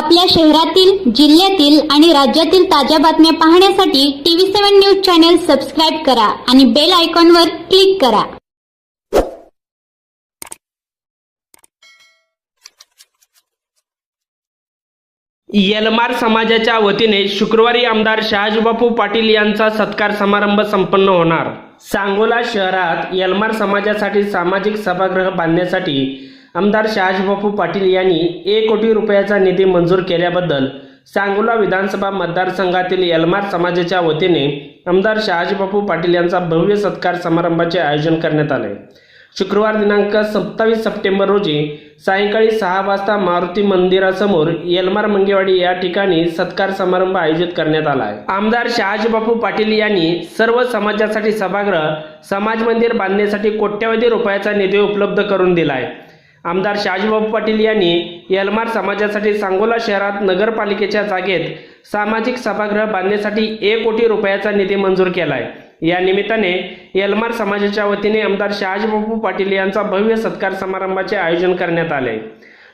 आपल्या शहरातील जिल्ह्यातील आणि राज्यातील ताज्या बातम्या पाहण्यासाठी TV seven news channel subscribe करा आणि बेल आयकॉनवर क्लिक करा. यलमार समाजाच्या वतीने शुक्रवारी आमदार शहाजीबापू पाटील यांचा सत्कार समारंभ संपन्न होणार. सांगोला शहरात यलमार समाजासाठी सामाजिक सभागृह बांधण्यासाठी आमदार शहाजीबापू पाटील यांनी एक कोटी रुपयाचा निधी मंजूर केल्याबद्दल सांगोला विधानसभा मतदारसंघातील यलमार समाजाच्या वतीने आमदार शहाजीबापू पाटील यांचा भव्य सत्कार समारंभाचे आयोजन करण्यात आले. शुक्रवार दिनांक सत्तावीस सप्टेंबर रोजी सायंकाळी सहा वाजता मारुती मंदिरासमोर यलमार मंगेवाडी या ठिकाणी सत्कार समारंभ आयोजित करण्यात आला आहे आमदार शहाजीबापू पाटील यांनी सर्व समाजासाठी सभागृह समाज मंदिर बांधण्यासाठी कोट्यवधी रुपयाचा निधी उपलब्ध करून दिला आहे आमदार शहाजीबाबू पाटील यांनी यलमार समाजासाठी सांगोला शहरात नगरपालिकेच्या जागेत सामाजिक सभागृह बांधण्यासाठी एक कोटी रुपयाचा निधी मंजूर केला आहे या निमित्ताने यलमार समाजाच्या वतीने आमदार शहाजीबाबू पाटील यांचा भव्य सत्कार समारंभाचे आयोजन करण्यात आले.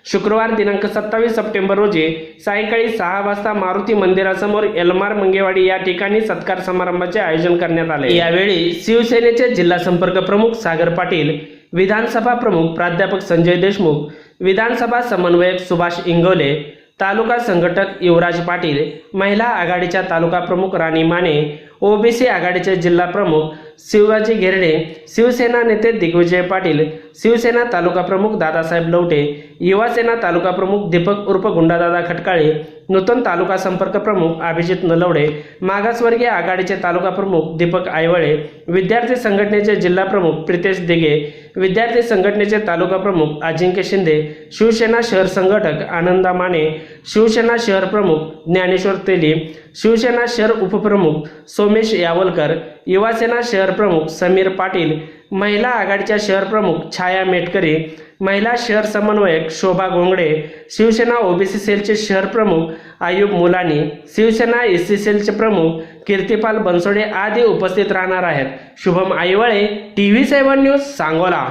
शुक्रवार दिनांक सत्तावीस सप्टेंबर रोजी सायंकाळी सहा वाजता मारुती मंदिरासमोर एलमार मंगेवाडी या ठिकाणी सत्कार समारंभाचे आयोजन करण्यात आले. यावेळी शिवसेनेचे जिल्हा संपर्क प्रमुख सागर पाटील विधानसभा प्रमुख प्राध्यापक संजय देशमुख विधानसभा समन्वयक सुभाष इंगोले तालुका संघटक युवराज पाटील महिला आघाडीच्या तालुका प्रमुख राणी माने ओबीसी आघाडीचे जिल्हा प्रमुख शिवराजी घेरडे शिवसेना नेते दिग्विजय पाटील शिवसेना तालुका प्रमुख दादासाहेब लवटे युवासेना तालुका प्रमुख दीपक उर्फ गुंडादादा खटकाळे नूतन तालुका संपर्क प्रमुख अभिजित नलवडे मागासवर्गीय आघाडीचे तालुका प्रमुख दीपक आयवळे विद्यार्थी संघटनेचे जिल्हा प्रमुख प्रितेश दिघे विद्यार्थी संघटनेचे तालुका प्रमुख अजिंक्य शिंदे शिवसेना शहर संघटक आनंदा माने शिवसेना शहर प्रमुख ज्ञानेश्वर तेली शिवसेना शहर उपप्रमुख सोमेश यावलकर युवासेना शहर प्रमुख समीर पाटील महिला आघाडीच्या शहर प्रमुख छाया मेटकरी महिला शहर समन्वयक शोभा गोंगडे शिवसेना ओबीसी सेलचे शहर प्रमुख आयुब मुलानी शिवसेना एस सी सेलचे प्रमुख कीर्तिपाल बनसोडे आदी उपस्थित राहणार आहेत. Shubham Aiwale T V seven news Sangola.